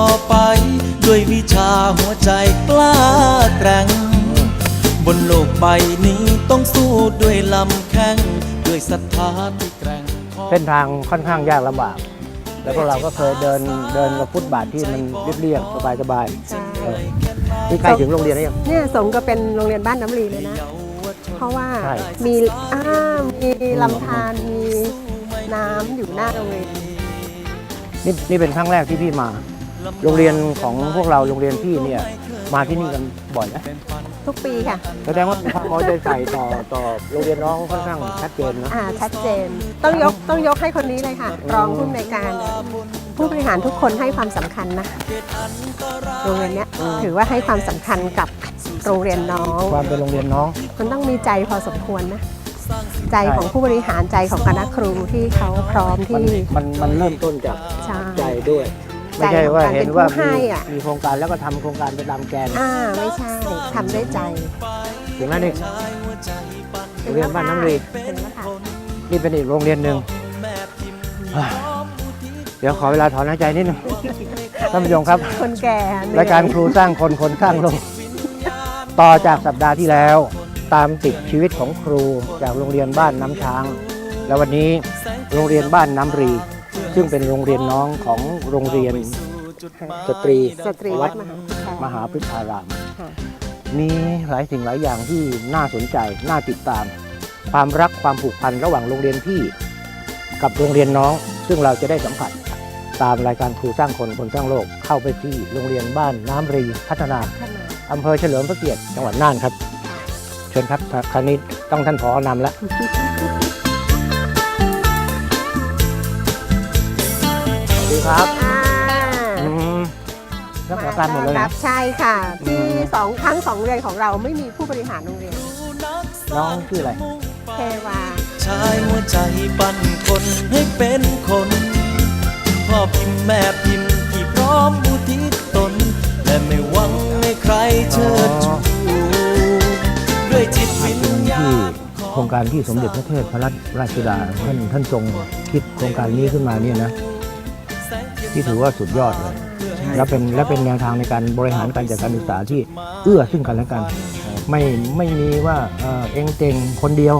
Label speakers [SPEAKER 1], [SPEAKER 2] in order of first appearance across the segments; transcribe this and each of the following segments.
[SPEAKER 1] ต่อไป ด้วยวิชาหัวใจกล้าแกร่ง บนโลกใบนี้ต้องสู้ด้วยลำแข้ง ด้วยศรัทธาที่แกร่งของ
[SPEAKER 2] เส้นทางค่อนข้างยากลำบาก แล้วพวกเราก็เคยเดินเดินกับฟุตบาทที่มันเรียบๆสบายๆเออนี่ใกล้ถึงโรงเรียนแล้วยัง
[SPEAKER 3] เนี่ยสมก็เป็นโรงเรียนบ้านน้ำรีเลยนะ เพราะว่า
[SPEAKER 2] ใช่
[SPEAKER 3] มีอ้ามีลำธารมีน้ำอยู่หน้าโรงเรียน
[SPEAKER 2] นี่นี่เป็นครั้งแรกที่พี่มา โรงเรียนของพวกเราโรงเรียนพี่เนี่ยมาที่นี่กันบ่อยนะ
[SPEAKER 3] ทุกปีค่ะ
[SPEAKER 2] แสดงว่าความเอาใจใส่ต่อต่อโรงเรียนน้องค่อนข้างชัดเจนนะ
[SPEAKER 3] อ่าชัดเจน ต้องยกต้องยกให้คนนี้เลยค่ะ รองผู้อำนวยการ ผู้บริหารทุกคนให้ความสำคัญนะโรงเรียนเนี้ยถือว่าให้ความสำคัญกับโรงเรียนน้อง
[SPEAKER 2] ความเป็นโรงเรียนน้อง
[SPEAKER 3] มันต้องมีใจพอสมควรนะ ใจของผู้บริหารใจของคณะครูที่เขาพร้อม
[SPEAKER 2] มัน
[SPEAKER 3] ที่
[SPEAKER 2] มันมันเริ่มต้นจาก
[SPEAKER 3] ใช่
[SPEAKER 2] ใจด้วย
[SPEAKER 3] ใจ
[SPEAKER 2] ไม่ใช่ว่าเห็นว่า
[SPEAKER 3] ของการเป็นผู้ให้
[SPEAKER 2] มี
[SPEAKER 3] อะ
[SPEAKER 2] มีโครงการแล้วก็ทำโครงการไปตามแกน
[SPEAKER 3] อ่าไม่ใช่ทำด้วยใจ
[SPEAKER 2] ถึงแล้วนี่โรงเรียนบ้านน้ำรี
[SPEAKER 3] ถึงแล้วค่ะ
[SPEAKER 2] นี่เป็นอีกโรงเรียนหนึ่งอ่าเดี๋ยวขอเวลาถอนหายใจนิดนึงท่านผู้ชมครับ
[SPEAKER 3] คนแก่เหนื่อย
[SPEAKER 2] รายการครูสร้างคนคนสร้างโลกต่อจากสัปดาห์ที่แล้ว ตามติดชีวิตของครูจากโรงเรียนบ้านน้ำช้าง แล้ววันนี้โรงเรียนบ้านน้ำรี ซึ่งเป็นโรงเรียนน้องของโรงเรียนสตรี
[SPEAKER 3] สตรี
[SPEAKER 2] วั
[SPEAKER 3] วั
[SPEAKER 2] ด
[SPEAKER 3] ดม
[SPEAKER 2] ม
[SPEAKER 3] หา
[SPEAKER 2] หาพฤกษาราม
[SPEAKER 3] ค่ะ
[SPEAKER 2] มีหลายสิ่งหลายอย่างที่น่าสนใจ น่าติดตาม ความรักความผูกพันระหว่างโรงเรียนพี่ กับโรงเรียนน้อง ซึ่งเราจะได้สัมผัสตามรายการครูสร้างคนคนสร้างโลกเข้าไปที่โรงเรียนบ้านน้ำรีพัฒนา
[SPEAKER 3] ขนาด
[SPEAKER 2] อำเภอเฉลิมพระเกียรติจังหวัดน่านครับ เชิญครับคราวนี้ต้องท่านผอนำแล้ว ดีครับ
[SPEAKER 3] อ่า
[SPEAKER 2] อืมรักษาการหมดเลย
[SPEAKER 3] ค
[SPEAKER 2] นะ
[SPEAKER 3] รับใช่ค่ะ ที่
[SPEAKER 2] อืม
[SPEAKER 3] สองทั้งสองโรงเรียนของเราไม่มีผู้บริหารโรงเรียน
[SPEAKER 2] น้องชื่ออะไร
[SPEAKER 3] เทวา
[SPEAKER 1] ชายหัวใจปั้นคนให้เป็นคนพ่อพิมพ์แม่พิมพ์ที่พร้อมอุทิศตน และไม่หวังให้ใครเชิดชูด้วยจิตวิญญา
[SPEAKER 2] ที่
[SPEAKER 1] ณ
[SPEAKER 2] โครงการที่สมเด็จพระเทพพระราชสุดาท่านท่านทรงคิดโครงการนี้ขึ้นมาเนี่ยนะ ที่ถือว่าสุดยอดเลย และเป็นและเป็นแนวทางในการบริหารการจัดการศึกษาที่เอื้อซึ่งกันและกัน ไม่ไม่มีว่าเอ่อเองเก่งคนเดียว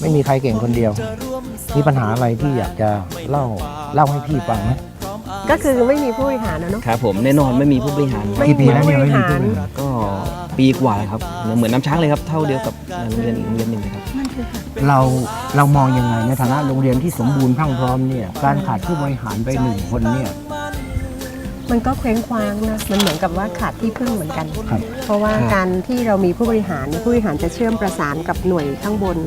[SPEAKER 2] ไม่มีใครเก่งคนเดียว มีปัญหาอะไรที่อยากจะเล่าเล่าให้พี่ฟังไหม
[SPEAKER 3] ก็คือไม่มีผู้บริหารนะเนาะ
[SPEAKER 4] ครับผมแน่นอนไม่มีผู้บริหาร
[SPEAKER 3] ไม่
[SPEAKER 2] กี่ปี
[SPEAKER 3] มี
[SPEAKER 2] แล้ว
[SPEAKER 3] ผู้
[SPEAKER 2] เนี่ย
[SPEAKER 3] บ
[SPEAKER 2] ไม่
[SPEAKER 3] ริ
[SPEAKER 2] มี
[SPEAKER 3] หา
[SPEAKER 2] ผู้
[SPEAKER 3] ร
[SPEAKER 2] บริหาร
[SPEAKER 4] ก็ ปีกว่าครับ เหมือนน้ำช้างเลยครับ เท่าเดียวกับโรงเรียนโรงเรียนหนึ่งเลยครับ
[SPEAKER 2] เราเรามองยังไงในฐานะโรงเรียนที่สมบูรณ์พรั่งพร้อมเนี่ยการขาดผู้บริหารไปหนึ่งคนเนี่ย
[SPEAKER 3] มันก็เคว้งคว้างนะ มันเหมือนกับว่าขาดที่พึ่งเหมือนกัน
[SPEAKER 2] ครับ
[SPEAKER 3] เพราะว่า
[SPEAKER 4] ครับ
[SPEAKER 3] การที่เรามีผู้บริหารเนี่ยผู้บริหารจะเชื่อมประสานกับหน่วยข้างบน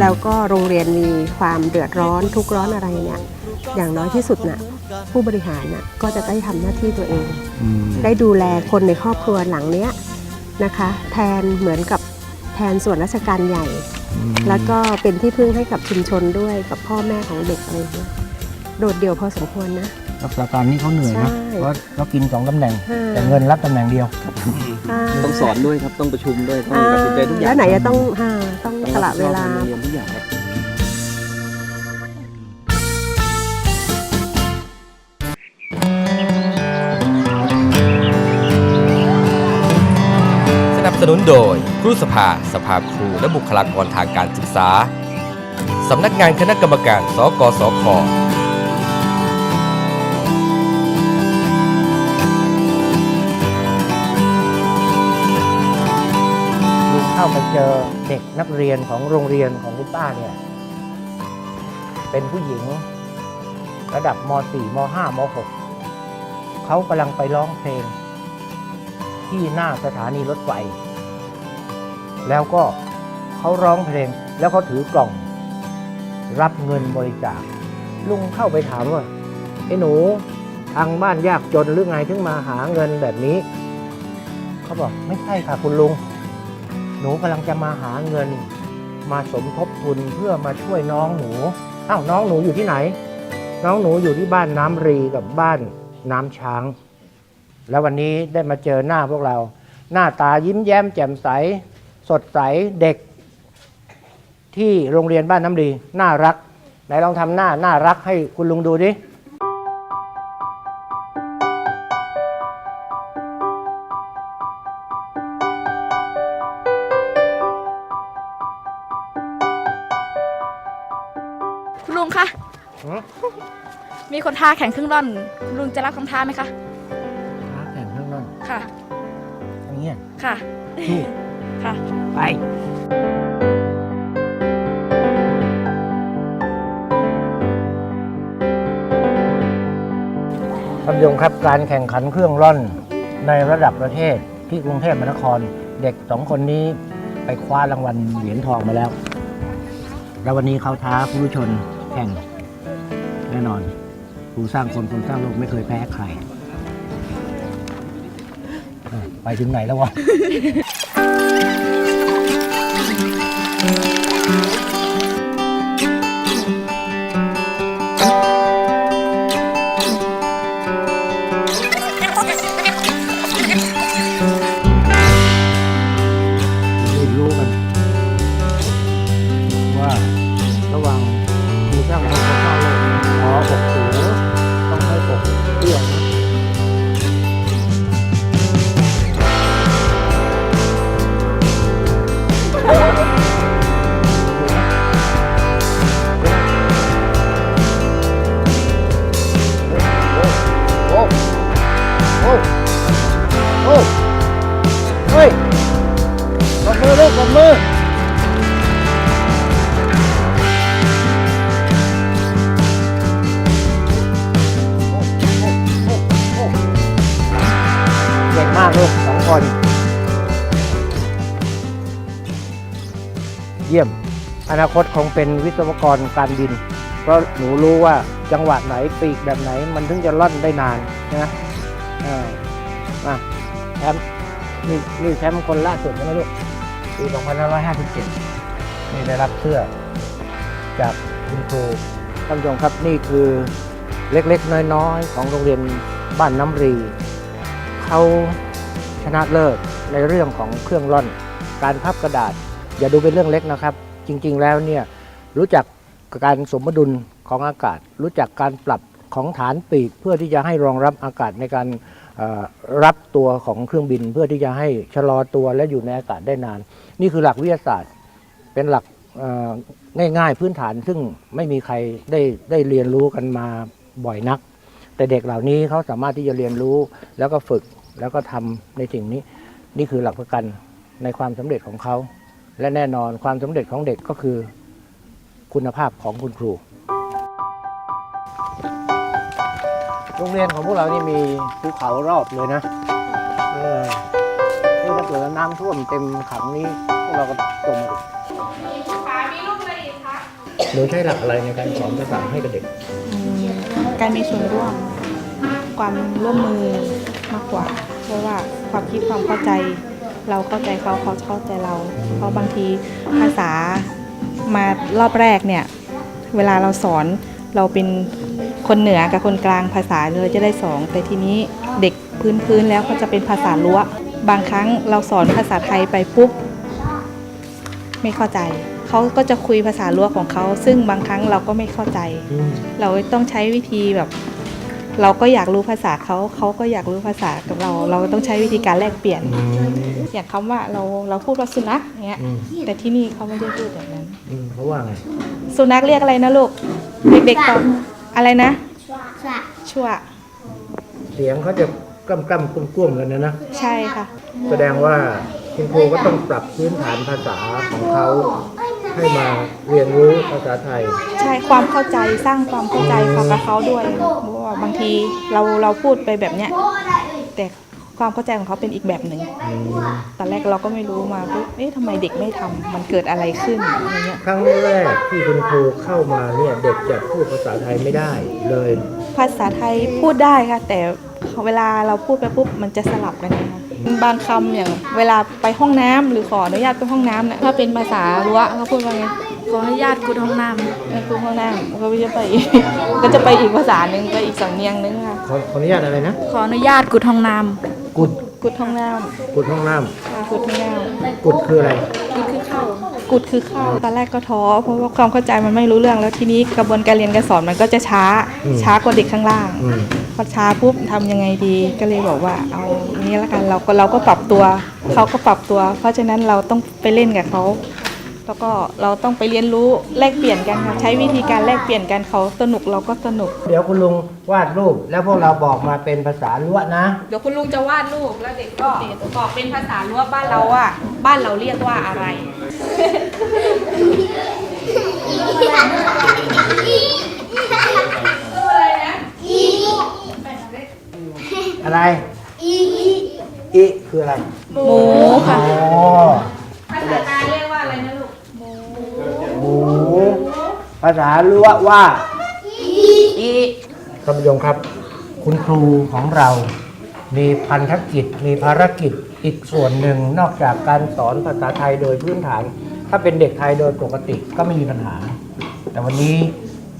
[SPEAKER 3] แล้วก็โรงเรียนมีความเดือดร้อนทุกข์ร้อนอะไรเนี่ย อย่างน้อยที่สุดน่ะ ผู้บริหารน่ะก็จะได้ทำหน้าที่ตัวเอง
[SPEAKER 2] อืม
[SPEAKER 3] ได้ดูแลคนในครอบครัวหลังเนี้ย นะคะ แทนเหมือนกับแทนส่วนราชการใหญ่ แล้วก็เป็นที่พึ่งให้กับชุมชนด้วยกับพ่อแม่ของเด็กอะไรเงี้ยโดดเดี่ยวพอสมควรนะ
[SPEAKER 2] รักษาการนี่เขาเหนื่อยนะ
[SPEAKER 3] ใช่
[SPEAKER 2] เพราะเขากินสองตำแหน่ง
[SPEAKER 3] อ่า
[SPEAKER 2] แต่เงินรับตำแหน่งเดียว
[SPEAKER 3] อ่า
[SPEAKER 4] ต้องสอนด้วยครับ ต้องประชุมด้วย ต้อง
[SPEAKER 3] อ่า
[SPEAKER 4] ตัดสินใจทุกอย่าง
[SPEAKER 3] แล้วไหนจะต้องอ่าต้อง
[SPEAKER 4] ต้อง
[SPEAKER 3] สละเวลา
[SPEAKER 4] รับผิดชอบในโรงเรียนทุกอย่างครับ
[SPEAKER 5] สนุนโดย ครูสภา สภาครูและบุคลากรทางการศึกษา สำนักงานคณะกรรมการ สกสค
[SPEAKER 2] เข้าไปเจอเด็กนักเรียนของโรงเรียนของคุณป้าเนี่ย เป็นผู้หญิงระดับม .4 ม .5 ม .6 เขากำลังไปร้องเพลงที่หน้าสถานีรถไฟ แล้วก็เขาร้องเพลงแล้วเขาถือกล่อง รับเงินบริจาคลุงเข้าไปถามว่าไอ้หนูทางบ้านยากจนหรือไงถึงมาหาเงินแบบนี้ เขาบอกไม่ใช่ค่ะคุณลุง หนูกำลังจะมาหาเงิน มาสมทบทุนเพื่อมาช่วยน้องหนูอ้าวน้องหนูอยู่ที่ไหน น้องหนูอยู่ที่บ้านน้ำรีกับบ้านน้ำช้าง แล้ววันนี้ได้มาเจอหน้าพวกเรา หน้าตายิ้มแย้มแจ่มใส สดใสเด็ก ที่โรงเรียนบ้านน้ำดี น่ารัก ไหนลองทำหน้าน่ารักให้คุณลุงดูดิ
[SPEAKER 6] คุณลุงคะมีคนท้าแข่งครึ่งร่อนคุณลุงจะรับคำท้าไหมคะ
[SPEAKER 3] ท้าแข่งเรื่องร่อน
[SPEAKER 6] ค่ะ
[SPEAKER 3] อย่างเงี้ย
[SPEAKER 6] ค่ะ
[SPEAKER 3] ที่
[SPEAKER 6] ค่ะ
[SPEAKER 3] ไปท่านผู้ชมครับการแข่งขันเครื่องร่อนในระดับประเทศที่กรุงเทพมหานคร เด็กสองคนนี้ไปคว้ารางวัลเหรียญทองมาแล้ว แล้ววันนี้เขาท้าผู้ชนแข่งแน่นอนครูสร้างคนคนสร้างโลกไม่เคยแพ้ใคร ไปถึงไหนแล้ววะ ว่าระหว่างครูสร้าง องคนเยี่ยม อนาคตคงเป็นวิศวกรการบิน เพราะหนูรู้ว่าจังหวะไหนปีกแบบไหน มันถึงจะล่อนได้นานนะเออมาแชมป์นี่นี่แชมป์คนล่าสุดใช่ไหมลูกปี2557 นี่ได้รับเสื้อ จากคุณครูท่านผู้ชมครับนี่คือเล็กๆ น้อยๆ ของโรงเรียนบ้านน้ำรี เขา ชนะเลิศในเรื่องของเครื่องร่อน การพับกระดาษ อย่าดูเป็นเรื่องเล็กนะครับ จริงๆแล้วเนี่ยรู้จักการสมดุลของอากาศ รู้จักการปรับของฐานปีก เพื่อที่จะให้รองรับอากาศในการรับตัวของเครื่องบิน เพื่อที่จะให้ชะลอตัวและอยู่ในอากาศได้นาน นี่คือหลักวิทยาศาสตร์ เป็นหลักง่ายๆพื้นฐานซึ่งไม่มีใครได้ได้เรียนรู้กันมาบ่อยนัก แต่เด็กเหล่านี้เขาสามารถที่จะเรียนรู้แล้วก็ฝึก แล้วก็ทำในสิ่งนี้ นี่คือหลักประกันในความสำเร็จของเขา และแน่นอนความสำเร็จของเด็กก็คือคุณภาพของคุณครู โรงเรียนของพวกเรานี่มีภูเขารอบเลยนะเออนี่ถ้าเกิดว่าน้ำท่วมเต็มขังนี้พวกเราก็จมอีกหนูใช้หลักอะไรในการสอนภาษาให้กับเด็ก
[SPEAKER 7] การมีส่วนร่วม ความร่วมมือมากกว่า เพราะว่าความคิดความเข้าใจ เราเข้าใจเขาเขาเข้าใจเรา เพราะบางทีภาษามารอบแรกเนี่ย เวลาเราสอนเราเป็นคนเหนือกับคนกลางภาษาเลยจะได้สองแต่ทีนี้เด็กพื้นพื้นๆแล้วก็จะเป็นภาษาล้วบางครั้งเราสอนภาษาไทยไปปุ๊บไม่เข้าใจเขาก็จะคุยภาษาล้วของเขา ซึ่งบางครั้งเราก็ไม่เข้าใจ เราต้องใช้วิธีแบบ เราก็อยากรู้ภาษาเขาเขาก็อยากรู้ภาษากับเรา เราต้องใช้วิธีการแลกเปลี่ยน อย่างคำว่าเราเราพูดว่าสุนัขเงี้ย
[SPEAKER 3] อืม
[SPEAKER 7] แต่ที่นี่เขาไม่ได้พูดแบบนั้น
[SPEAKER 3] อืมเพราะว่าไง
[SPEAKER 7] สุนัขเรียกอะไรนะลูก เด็กๆตอบอะไรนะ ชั่ว
[SPEAKER 3] เสียงเขาจะกล้ำกล้ำกุ้มกุ้มๆกันนะนะ
[SPEAKER 7] ใช่ค่ะ
[SPEAKER 3] แสดงว่าคุณครูก็ต้องปรับพื้นฐานภาษาของเขา ให้มาเรียนรู้ภาษาไทย
[SPEAKER 7] ใช่ความเข้าใจสร้างความเข้าใจเขากับเขาด้วยเพราะว่าบางทีเราเราพูดไปแบบเนี้ยแต่ความเข้าใจของเขาเป็นอีกแบบหนึ่งตอนแรกเราก็ไม่รู้มาปุ๊บเอ๊ะทำไมเด็กไม่ทำมันเกิดอะไรขึ้นอะไรเงี้ย
[SPEAKER 3] ครั้งแรกที่คุณครูเข้ามาเนี่ยเด็กจะพูดภาษาไทยไม่ได้เลย
[SPEAKER 7] ภาษาไทยพูดได้ค่ะ แต่ เวลาเราพูดไปปุ๊บมันจะสลับกันนะคะบางคำอย่างเวลาไปห้องน้ำหรือขออนุญาตไปห้องน้ำเนี่ยถ้าเป็นภาษารั้วเขาพูดว่าไง
[SPEAKER 6] ขออนุญาตกุดห้องน้
[SPEAKER 7] เออคือห้องน้ำก็จะไปอีกก็จะไปอีกภาษาหนึ่งไปอีกสำเนียงนึงค่ะ
[SPEAKER 3] ขอขออนุญาตอะไรนะำ
[SPEAKER 6] ขออนุญาตกุดห้องน้
[SPEAKER 3] กุด
[SPEAKER 7] กุดห้องน้
[SPEAKER 3] กุดห้องน้ำ
[SPEAKER 7] ค่ะกุดห้องน้ำ
[SPEAKER 3] กุดคืออะไรำ
[SPEAKER 6] กุดคือเข้าำ
[SPEAKER 7] กุดคือเข้าตอนแรกก็ท้อเพราะว่าความเข้าใจมันไม่รู้เรื่องแล้วทีนี้กระบวนการเรียนการสอนมันก็จะช้า
[SPEAKER 3] อืม
[SPEAKER 7] ช้ากว่าเด็กข้างล่าง
[SPEAKER 3] อืม
[SPEAKER 7] พอช้าปุ๊บทำยังไงดีก็เลยบอกว่าเอาอย่างนี้ละกันเราก็เราก็ปรับตัวเขาก็ปรับตัว เพราะฉะนั้นเราต้องไปเล่นกับเขาแล้วก็เราต้องไปเรียนรู้แลกเปลี่ยนกันค่ะใช้วิธีการแลกเปลี่ยนกันเขาสนุกเราก็สนุก
[SPEAKER 3] เดี๋ยวคุณลุงวาดรูปแล้วพวกเราบอกมาเป็นภาษาล้วนะ
[SPEAKER 7] เดี๋ยวคุณลุงจะวาดรูปแล้วเด็กก็บอกเป็นภาษาล้วบ้านเราว่าบ้านเราเรียกว่าอะไร
[SPEAKER 3] อะไร อีคืออะไร
[SPEAKER 7] หมูค่ะ
[SPEAKER 3] อ๋อ
[SPEAKER 7] ภาษาไทยเรียกว่าอะไรนะลูก
[SPEAKER 3] หมู ภาษาล้วว่า
[SPEAKER 7] อี
[SPEAKER 3] ท่านผู้ชมครับ คุณครูของเรา มีพันธกิจ มีภารกิจอีกส่วนหนึ่งนอกจากการสอนภาษาไทยโดยพื้นฐาน ถ้าเป็นเด็กไทยโดยปกติก็ไม่มีปัญหา แต่วันนี้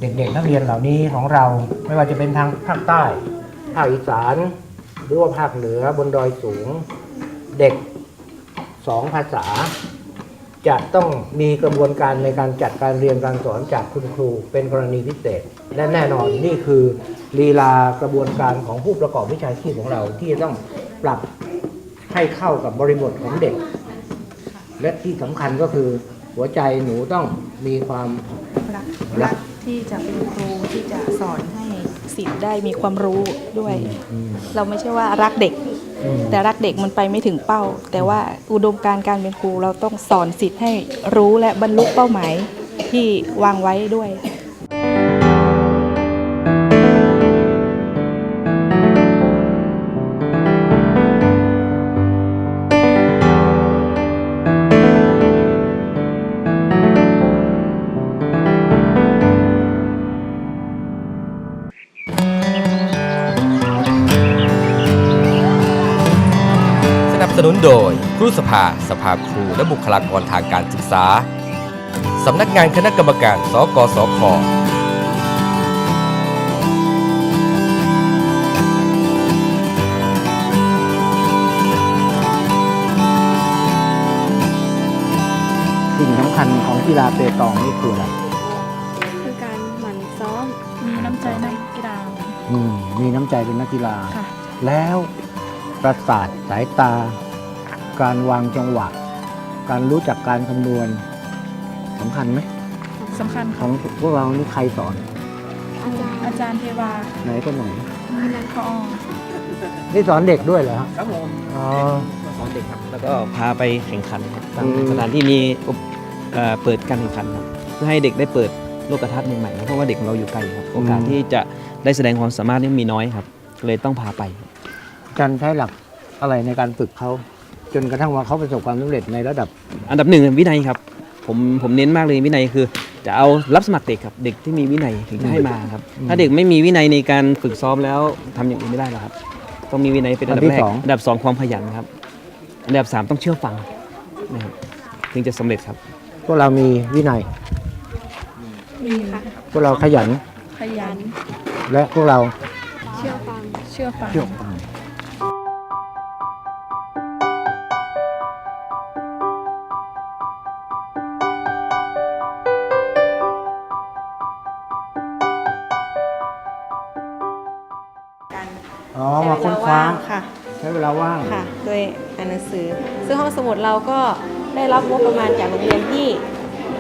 [SPEAKER 3] เด็กๆนักเรียนเหล่านี้ของเรา ไม่ว่าจะเป็นทางภาคใต้ ภาคอีสาน หรือว่าภาคเหนือบนดอยสูง เด็กสองภาษา จะต้องมีกระบวนการในการจัดการเรียนการสอนจากคุณครูเป็นกรณีพิเศษ และแน่นอนนี่คือลีลากระบวนการของผู้ประกอบวิชาชีพของเราที่จะต้องปรับให้เข้ากับบริบทของเด็ก และที่สำคัญก็คือหัวใจหนูต้องมีความ
[SPEAKER 7] รักรักที่จะเป็นครูที่จะสอนให้ สิทธิ์ได้มีความรู้ด้วย เราไม่ใช่ว่ารักเด็ก
[SPEAKER 3] อืม
[SPEAKER 7] แต่รักเด็กมันไปไม่ถึงเป้า แต่ว่าอุดมการณ์การเป็นครูเราต้องสอนสิทธิ์ให้รู้และบรรลุเป้าหมายที่วางไว้ด้วย
[SPEAKER 5] รูสภา สภาครู และบุคลากรทางการศึกษา สำนักงานคณะกรรมการ สกสค
[SPEAKER 3] สิ่งสำคัญของกีฬาเปตองนี่คืออะไร
[SPEAKER 6] คือการหมั่นซ้อม มีน้ำใจนักกีฬา
[SPEAKER 3] อืมมีน้ำใจเป็นนักกีฬา
[SPEAKER 6] ค่ะ
[SPEAKER 3] แล้วประสาทสายตา การวางจังหวะ การรู้จักการคำนวณสำคัญไหม
[SPEAKER 6] สำคัญ
[SPEAKER 3] ข
[SPEAKER 6] ค่ะ
[SPEAKER 3] องพวกเรานี่ใครสอน
[SPEAKER 6] อาจารย์เทวา
[SPEAKER 3] ไหนก็ไหน
[SPEAKER 6] พอ
[SPEAKER 3] นี่สอนเด็กด้วยเหรอฮะ
[SPEAKER 4] ครับผม
[SPEAKER 3] อ๋อ
[SPEAKER 4] สอนเด็กครับ แล้วก็พาไปแข่งขันครับตาม
[SPEAKER 3] อืม
[SPEAKER 4] สถานที่มีอุปเอ่อเปิดการแข่งขันครับเพื่อให้เด็กได้เปิดโลกทัศน์ใหม่ๆครับเพราะว่าเด็กของเราอยู่ไกลครับ โอกาสที่จะได้แสดงความสามารถนี่มีน้อยครับก็เลยต้องพาไป
[SPEAKER 3] อาจันใช้หลักอะไรในการฝึกเขา จนกระทั่งว่าเขาประสบความสำเร็จในระดับ
[SPEAKER 4] อันดับหนึ่งวินัยครับ ผมผมเน้นมากเลยวินัยคือ จะเอารับสมัครเด็กครับเด็กที่มีวินัยถึงจะให้มาครับ
[SPEAKER 3] อืม
[SPEAKER 4] ถ้าเด็กไม่มีวินัยในการฝึกซ้อมแล้วทำอย่างอื่นไม่ได้หรอกครับ ต้องมีวินัยเป็นอันดั
[SPEAKER 3] อั
[SPEAKER 4] บ
[SPEAKER 3] นที่
[SPEAKER 4] แรก
[SPEAKER 3] สอง
[SPEAKER 4] อันดับสองความขยันครับ อันดับสามต้องเชื่อฟังนะครับถึงจะสำเร็จครับ
[SPEAKER 3] พวกเรามีวินัย
[SPEAKER 6] มีค่ะ
[SPEAKER 3] พวกเราขยัน
[SPEAKER 6] ขยัน
[SPEAKER 3] และพวกเรา
[SPEAKER 6] เชื่อฟังเชื่อฟัง
[SPEAKER 3] เชื่อฟัง ลาว่าง
[SPEAKER 8] ค่ะ โดยอ่านหนังสือ ซึ่งห้องสมุดเราก็ได้รับงบประมาณจากโรงเรียนที่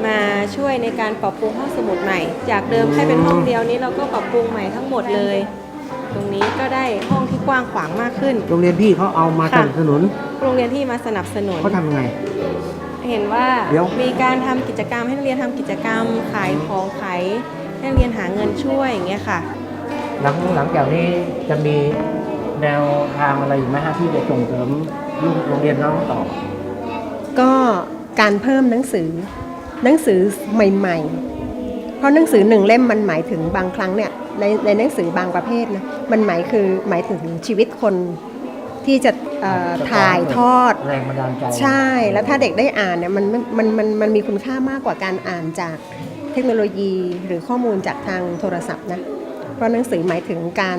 [SPEAKER 8] มาช่วยในการปรับปรุงห้องสมุดใหม่ จากเดิมแค่เป็นห้องเดียวนี้เราก็ปรับปรุงใหม่ทั้งหมดเลย ตรงนี้ก็ได้ห้องที่กว้างขวางมากขึ้น
[SPEAKER 3] โรงเรียนพี่เขาเอามาส
[SPEAKER 8] ค่ะ
[SPEAKER 3] นับสนุน
[SPEAKER 8] โรงเรียนที่มาสนับสนุน
[SPEAKER 3] เขาทำยังไง
[SPEAKER 8] เห็นว่า
[SPEAKER 3] เดี๋ยว
[SPEAKER 8] มีการทำกิจกรรมให้นักเรียนทำกิจกรรมขายของขายให้นักเรียนหาเงินช่วยอย่างเงี้ยค่ะ
[SPEAKER 3] หลังหลังจากนี้จะมี แนวทางอะไรอีกไหมฮะที่จะส่งเสริมลูกโรงเรียนน้องต่อ
[SPEAKER 2] ก็การเพิ่มหนังสือหนังสือใหม่ ๆ เพราะหนังสือหนึ่งเล่มมันหมายถึงบางครั้งเนี่ยในในหนังสือบางประเภทนะมันหมายคือหมายถึงชีวิตคนที่จะเอ่อถ่ายทอด
[SPEAKER 3] แรงบันดาลใจ
[SPEAKER 2] ใช่แล้วถ้าเด็กได้อ่านเนี่ยมันมันมันมันมีคุณค่ามากกว่าการอ่านจากเทคโนโลยีหรือข้อมูลจากทางโทรศัพท์นะเพราะหนังสือหมายถึงการ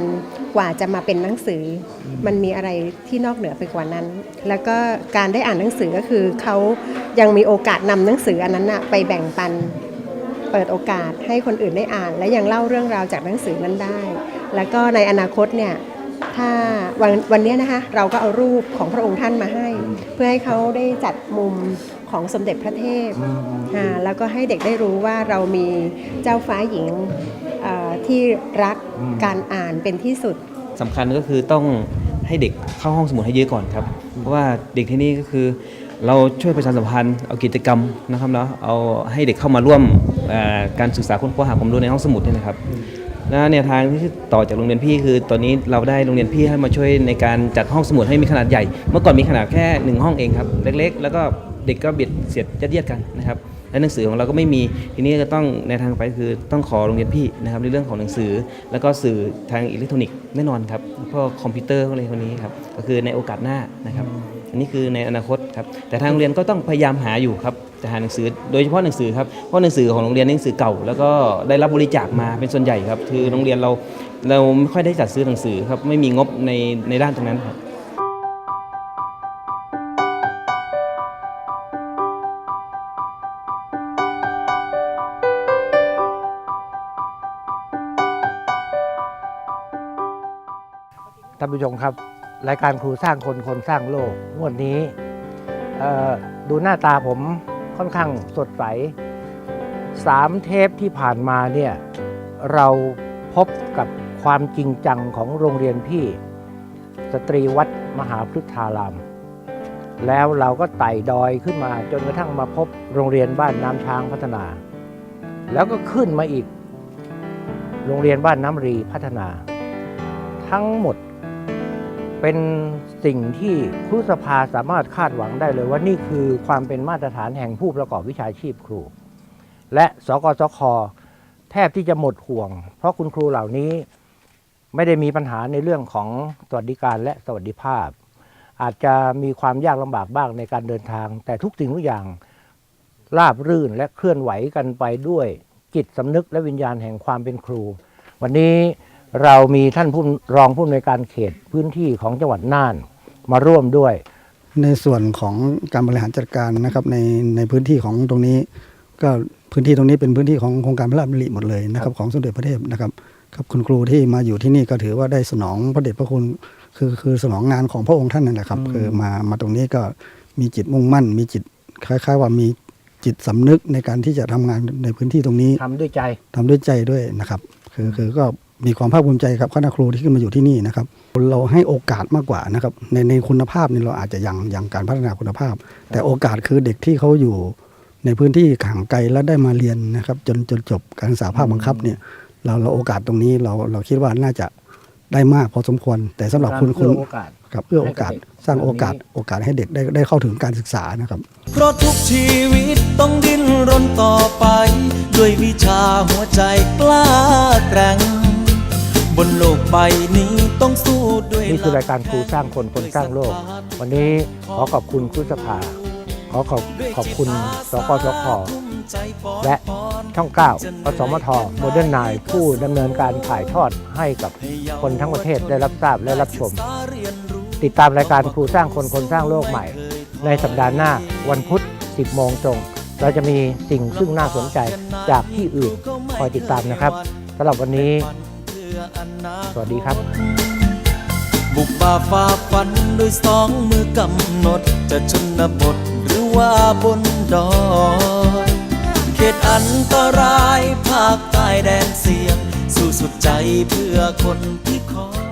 [SPEAKER 2] กว่าจะมาเป็นหนังสืออมันมีอะไรที่นอกเหนือไปกว่านั้น แล้วก็การได้อ่านหนังสือก็คือเขายังมีโอกาสนำหนังสืออันนั้นนะไปแบ่งปัน เปิดโอกาสให้คนอื่นได้อ่าน และยังเล่าเรื่องราวจากหนังสือนั้นได้ แล้วก็ในอนาคตเนี่ยถ้าวันวันเนี้ยนะคะเราก็เอารูปของพระองค์ท่านมาให้ เพื่อให้เขาได้จัดมุมขของสมเด็จพระเทพค่ะแล้วก็ให้เด็กได้รู้ว่าเรามีเจ้าฟ้าหญิงเอ่อ ที่รัก
[SPEAKER 3] อืม
[SPEAKER 2] การอ่านเป็นที่สุด
[SPEAKER 4] สำคัญก็คือต้องให้เด็กเข้าห้องสมุดให้เยอะก่อนครับ เพราะว่าเด็กที่นี่ก็คือเราช่วยประชาสัมพันธ์เอากิจกรรมนะครับเนาะเอาให้เด็กเข้ามาร่วมเอ่อการศึกษาค้นคว้าหาความรู้ในห้องสมุดเนี่ยนะครับและแนวทางที่ต่อจากโรงเรียนพี่คือ ตอนนี้เราได้โรงเรียนพี่ให้มาช่วยในการจัดห้องสมุดให้มีขนาดใหญ่ เมื่อก่อนมีขนาดแค่หนึ่งห้องเองครับเล็กๆ แล้วก็เด็กก็เบียดเสียดยัดเยียดกันนะครับ และหนังสือของเราก็ไม่มีทีนี้ก็ต้องในทางไปคือต้องขอโรงเรียนพี่นะครับในเรื่องของหนังสือ แล้วก็สื่อทางอิเล็กทรอนิกส์แน่นอนครับพวกคอมพิวเตอร์อะไรพวกนี้ครับก็คือในโอกาสหน้านะครับอันนี้คือในอนาคตครับแต่ทางโรงเรียนก็ต้องพยายามหาอยู่ครับจะหาหนังสือโดยเฉพาะหนังสือครับเพราะหนังสือของโรงเรียนหนังสือเก่า แล้วก็ได้รับบริจาคมาเป็นส่วนใหญ่ครับคือโรงเรียนเราเราไม่ค่อยได้จัดซื้อหนังสือครับไม่มีงบในในด้านตรงนั้นครับ
[SPEAKER 3] ผู้ชมครับ รายการครูสร้างคนคนสร้างโลกงวดนี้ดูหน้าตาผมค่อนข้างสดใสสามเทปที่ผ่านมาเนี่ยเราพบกับความจริงจังของโรงเรียนพี่ สตรีวัดมหาพฤทธาราม แล้วเราก็ไต่ดอยขึ้นมาจนกระทั่งมาพบโรงเรียนบ้านน้ำช้างพัฒนา แล้วก็ขึ้นมาอีก โรงเรียนบ้านน้ำรีพัฒนา ทั้งหมด เป็นสิ่งที่ครูสภาสามารถคาดหวังได้เลยว่านี่คือความเป็นมาตรฐานแห่งผู้ประกอบวิชาชีพครู และสกสคแทบที่จะหมดห่วง เพราะคุณครูเหล่านี้ไม่ได้มีปัญหาในเรื่องของสวัสดิการและสวัสดิภาพ อาจจะมีความยากลำบากบ้างในการเดินทาง แต่ทุกสิ่งทุกอย่างราบรื่นและเคลื่อนไหวกันไปด้วยจิตสำนึกและวิญญาณแห่งความเป็นครู วันนี้ เรามีท่านผู้รองผู้อำนวยการเขตพื้นที่ของจังหวัดน่านมาร่วมด้วย
[SPEAKER 9] ในส่วนของการบริหารจัดการนะครับในในพื้นที่ของตรงนี้ ก็พื้นที่ตรงนี้เป็นพื้นที่ของโครงการพระราชดำริหมดเลยนะครับของสมเด็จพระเทพนะครับครับคุณครูที่มาอยู่ที่นี่ก็ถือว่าได้สนองพระเดชพระคุณคือคือสนองงานของพระองค์ท่านนั่นแหละครับ
[SPEAKER 3] อืม
[SPEAKER 9] คือมามาตรงนี้ก็มีจิตมุ่งมั่น มีจิตคล้ายๆ ว่ามีจิตสำนึกในการที่จะทำงานในพื้นที่ตรงนี้
[SPEAKER 3] ทำด้วยใจ
[SPEAKER 9] ทำด้วยใจด้วยนะครับ คือคือก็ มีความภาคภูมิใจครับคณะครูที่ขึ้นมาอยู่ที่นี่นะครับ เราให้โอกาสมากกว่านะครับ ในในคุณภาพนี่เราอาจจะยังยังการพัฒนาคุณภาพ แต่โอกาสคือเด็กที่เขาอยู่ในพื้นที่ห่างไกลและได้มาเรียนนะครับ จนจนจบการศึกษาภาคบังคับเนี่ยเราเราโอกาสตรงนี้เราเราคิดว่าน่าจะได้มากพอสมควร แต่สำหรับคุณ
[SPEAKER 3] การ
[SPEAKER 9] คุ
[SPEAKER 3] เอื้
[SPEAKER 9] ณ
[SPEAKER 3] อโอกาส
[SPEAKER 9] ครับเอื้อโอกาส
[SPEAKER 3] ให้กับเด็ก
[SPEAKER 9] สร้างโอกาส
[SPEAKER 3] เหล่านี้
[SPEAKER 9] โอกาสให้เด็กได้ได้เข้าถึงการศึกษานะครับ
[SPEAKER 1] เพราะทุกชีวิตต้องดิ้นรนต่อไป ด้วยวิชาหัวใจกล้าแกร่ง บนโลกใบนี้ต้องสู้ด้วย
[SPEAKER 3] นี่คือรายการครูสร้างคนคนสร้างโลก วันนี้ขอขอบคุณครูสภาขอขอบขอบคุณสกสคและช่อง9กสมทโมเดิร์นไนผู้ดำเนินการถ่ายทอดให้กับคนทั้งประเทศได้รับทราบและรับชม ติดตามรายการครูสร้างคนคนสร้างโลกใหม่ ในสัปดาห์หน้าวันพุธ 10 โมงตรง เราจะมีสิ่งซึ่งน่าสนใจจากที่อื่นคอยติดตามนะครับสำหรับวันนี้ สวัสดีครับ
[SPEAKER 1] บุกบ่าฝ่าฟันด้วยสองมือกำหนด จะชนบทหรือว่าบนดอยเขตอันตรายภาคใต้แดนเสียง สู้สุดใจเพื่อคนที่คอย